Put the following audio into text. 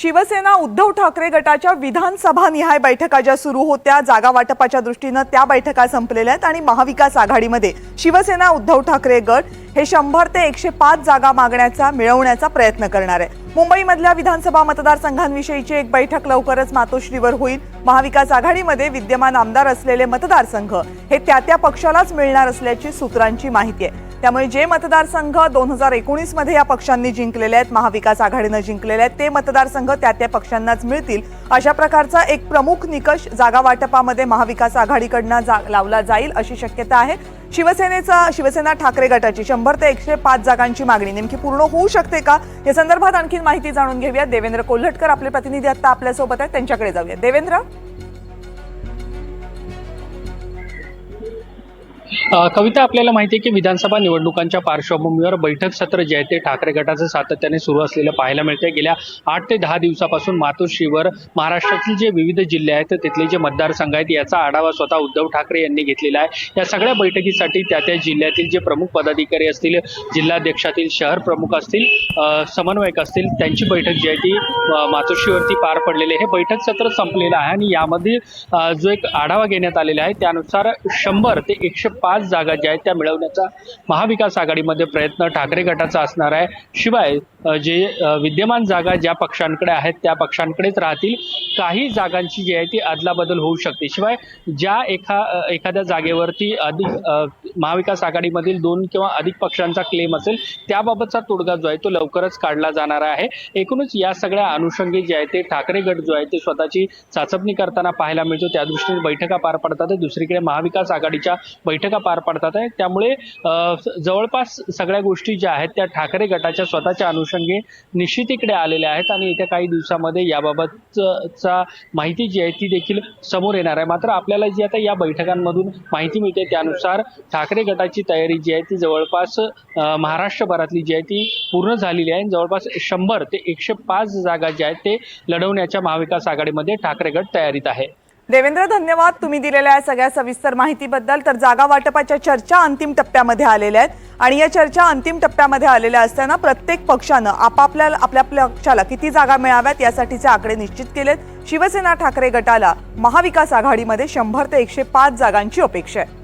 शिवसेना उद्धव ठाकरे गटाच्या विधानसभा निहाय बैठका ज्या सुरू होत्या जागा वाटपाच्या दृष्टीनं त्या बैठका संपलेल्या आहेत आणि महाविकास आघाडीमध्ये शिवसेना उद्धव ठाकरे गट हे शंभर ते एकशे पाच जागा मागण्याचा मिळवण्याचा प्रयत्न करणार आहे मुंबईमधल्या विधानसभा मतदारसंघांविषयीची एक बैठक लवकरच मातोश्रीवर होईल. महाविकास आघाडीमध्ये विद्यमान आमदार असलेले मतदारसंघ हे त्या त्या पक्षालाच मिळणार असल्याची सूत्रांची माहिती आहे. त्यामुळे जे मतदारसंघ दोन हजार एकोणीसमध्ये या पक्षांनी जिंकलेले आहेत महाविकास आघाडीनं जिंकलेले आहेत ते मतदारसंघ त्या त्या पक्षांनाच मिळतील. अशा प्रकारचा एक प्रमुख निकष जागा वाटपामध्ये महाविकास आघाडीकडनं जा लावला जाईल अशी शक्यता आहे. शिवसेनेचा शिवसेना ठाकरे गटाची शंभर ते एकशे पाच जागांची मागणी नेमकी पूर्ण होऊ शकते का? या संदर्भात आणखी माहिती जाणून घेऊया. देवेंद्र कोल्हटकर आपले प्रतिनिधी आता आपल्यासोबत आहेत. त्यांच्याकडे जाऊया. देवेंद्र? कविता आपल्याला माहिती आहे की विधानसभा निवडणुकांच्या पार्श्वभूमीवर बैठक सत्र जे आहे ते ठाकरे गटाचं सातत्याने सुरू असलेलं पाहायला मिळते गेल्या आठ ते दहा दिवसापासून मातोश्रीवर महाराष्ट्रातील जे विविध जिल्हे आहेत तिथले जे मतदारसंघ आहेत याचा आढावा स्वतः उद्धव ठाकरे यांनी घेतलेला आहे. या सगळ्या बैठकीसाठी त्या त्या जिल्ह्यातील जे प्रमुख पदाधिकारी असतील जिल्हाध्यक्षातील शहर प्रमुख असतील समन्वयक असतील त्यांची बैठक जी आहे ती मातोश्रीवरती पार पडलेली आहे. हे बैठक सत्र संपलेलं आहे आणि यामध्ये जो एक आढावा घेण्यात आलेला आहे त्यानुसार शंभर ते एकशे पाच जागा ज्या आहेत त्या मिळवण्याचा महाविकास आघाडीमध्ये प्रयत्न ठाकरे गटाचा असणार आहे. शिवाय जे विद्यमान जागा ज्या पक्षांकडे आहेत त्या पक्षांकडेच राहतील. काही जागांची जी आहे ती अदलाबदल होऊ शकते. शिवाय ज्या एखा एखाद्या जागेवरती अधिक महाविकास आघाडीमधील दोन किंवा अधिक पक्षांचा क्लेम असेल त्याबाबतचा तोडगा जो आहे तो लवकरच काढला जाणार आहे. एकूणच या सगळ्या अनुषंगी जे आहे ते ठाकरे गट जो आहे ते स्वतःची चाचपणी करताना पाहायला मिळतो. त्या दृष्टीने बैठका पार पडतात. दुसरीकडे महाविकास आघाडीच्या बैठका पार पडतात. आहे त्यामुळे जवळपास सगळ्या गोष्टी ज्या आहेत त्या ठाकरे गटाच्या स्वतःच्या अनुषंगी निश्चितीकडे आलेल्या आहेत आणि येत्या काही दिवसामध्ये याबाबतचा माहिती जी आहे ती देखील समोर येणार आहे. मात्र आपल्याला जी आता या बैठकांमधून माहिती मिळते त्यानुसार ठाकरे गटाची तयारी जी आहे ती जवळपास महाराष्ट्रभरातली जी आहे ती पूर्ण झालेली आहे. जवळपास शंभर ते एकशे पाच जागा ज्या आहेत ते लढवण्याच्या महाविकास आघाडीमध्ये ठाकरे गट तयारीत आहे. देवेंद्र धन्यवाद. तुम्ही दिलेल्या या सगळ्या सविस्तर माहितीबद्दल. तर जागा वाटपाच्या चर्चा अंतिम टप्प्यामध्ये आलेल्या आहेत. आणि या चर्चा अंतिम टप्प्यामध्ये आलेल्या असताना प्रत्येक पक्षानं आपापल्या आपल्या आपल्या पक्षाला किती जागा मिळाव्यात यासाठीचे आकडे निश्चित केलेत. शिवसेना ठाकरे गटाला महाविकास आघाडीमध्ये शंभर ते एकशे पाच जागांची अपेक्षा आहे.